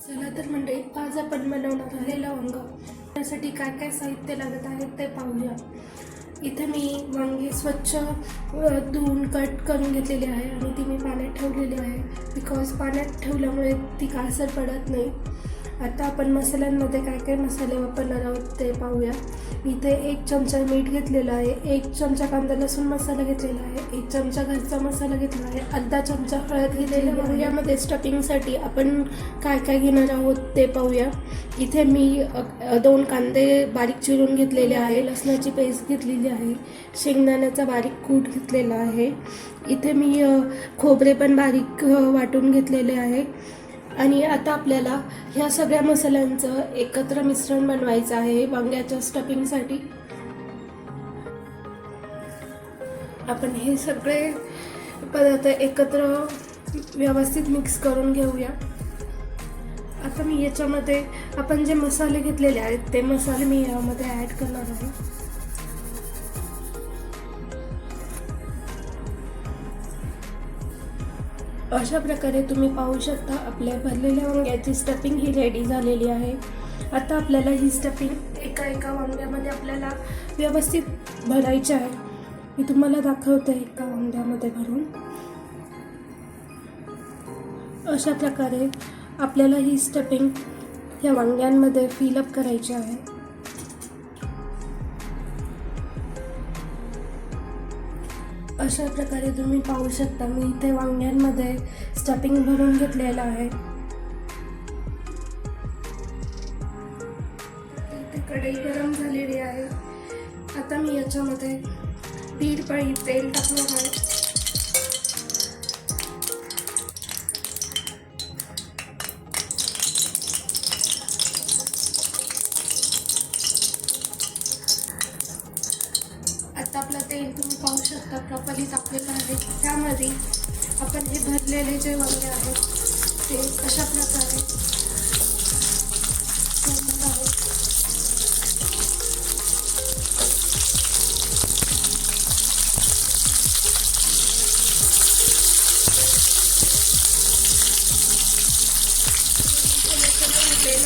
चला तर मंडळी आज आपण बनवणार आहे लवंग. त्यासाठी काय काय साहित्य लागत आहे ते पाहूया. इथे मी वांगी स्वच्छ धुवून कट करून घेतलेली आहे आणि ती मी पाण्यात ठेवलेली आहे. बिकॉज पाण्यात ठेवल्यामुळे ती कासर पडत नाही. आता आपण मसाल्यांमध्ये काय काय मसाले वापरणार आहोत ते पाहूया. इथे एक चमचा मीठ घेतलेला आहे एक चमचा कांदा लसूण मसाला घेतलेला आहे एक चमचा घरचा मसाला घेतला आहे अर्धा चमचा हळद घेतलेला आहे. यामध्ये स्टफिंगसाठी आपण काय काय घेणार आहोत ते पाहूया. इथे मी दोन कांदे बारीक चिरून घेतलेले आहे लसणाची पेस्ट घेतलेली आहे शेंगदाण्याचा बारीक कूट घेतलेला आहे. इथे मी खोबरे पण बारीक वाटून घेतलेले आहे. आणि आता आपल्याला ह्या सगळ्या मसाल्यांचं एकत्र मिश्रण बनवायचं आहे वांग्याच्या स्टफिंगसाठी आपण हे सगळे पदार्थ एकत्र व्यवस्थित मिक्स करून घेऊया. आता मी याच्यामध्ये आपण जे मसाले घेतलेले आहेत ते मसाले मी यामध्ये ॲड करणार आहे. अशा प्रकारे तुम्ही पाहू शकता आपल्या भरलेल्या वांग्याची स्टफिंग ही रेडी झालेली आहे. आता आपल्याला ही स्टफिंग एका एका वांग्यामध्ये आपल्याला व्यवस्थित भरायची आहे. मी तुम्हाला दाखवते एका वांग्यामध्ये भरून. अशा प्रकारे आपल्याला ही स्टफिंग या वांग्यांमध्ये फिलअप करायची आहे. अशा प्रकारे तुम्ही पाहू शकता. मी इथे वांग्यांमध्ये स्टफिंग भरून घेतलेलं आहे. इथे कढई गरम झालेली आहे. आता मी याच्यामध्ये दीड पळी तेल टाकणार आहे. आता आपलं तेल तुम्ही पाहू शकता प्रॉपरली तापलेलं आहे त्यामध्ये आपण हे भरलेले जे वांगे आहेत ते अशा प्रकारे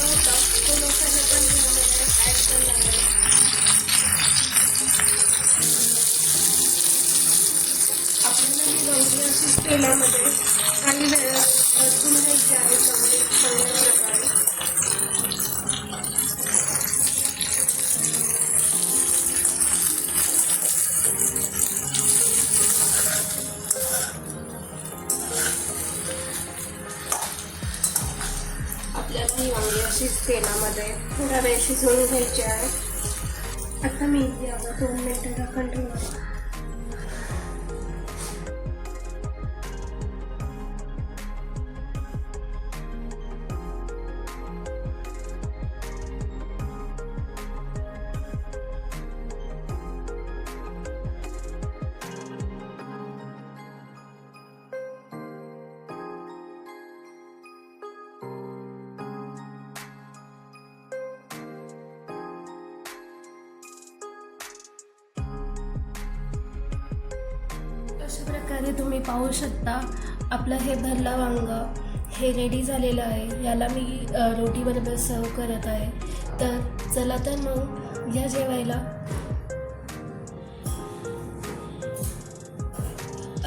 होता तो तेलामध्ये काही वेळा परतून घ्यायची आहे चांगली चांगल्या प्रकारे. आपल्याला ही वांगी अशीच तेलामध्ये थोडा वेळ शिजवून घ्यायची आहे. आता मी यावर दोन मिनटं झाकण ठेवणार अशा प्रकारे तुम्ही पाहू शकता आपलं हे भरला वांग हे रेडी झालेलं आहे. याला मी रोटीबरोबर सर्व करत आहे. तर चला तर मग या जेवायला.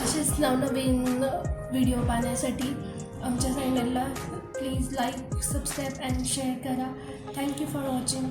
असेच नवनवीन व्हिडिओ पाहण्यासाठी आमच्या चॅनलला please like subscribe and share करा. Thank you for watching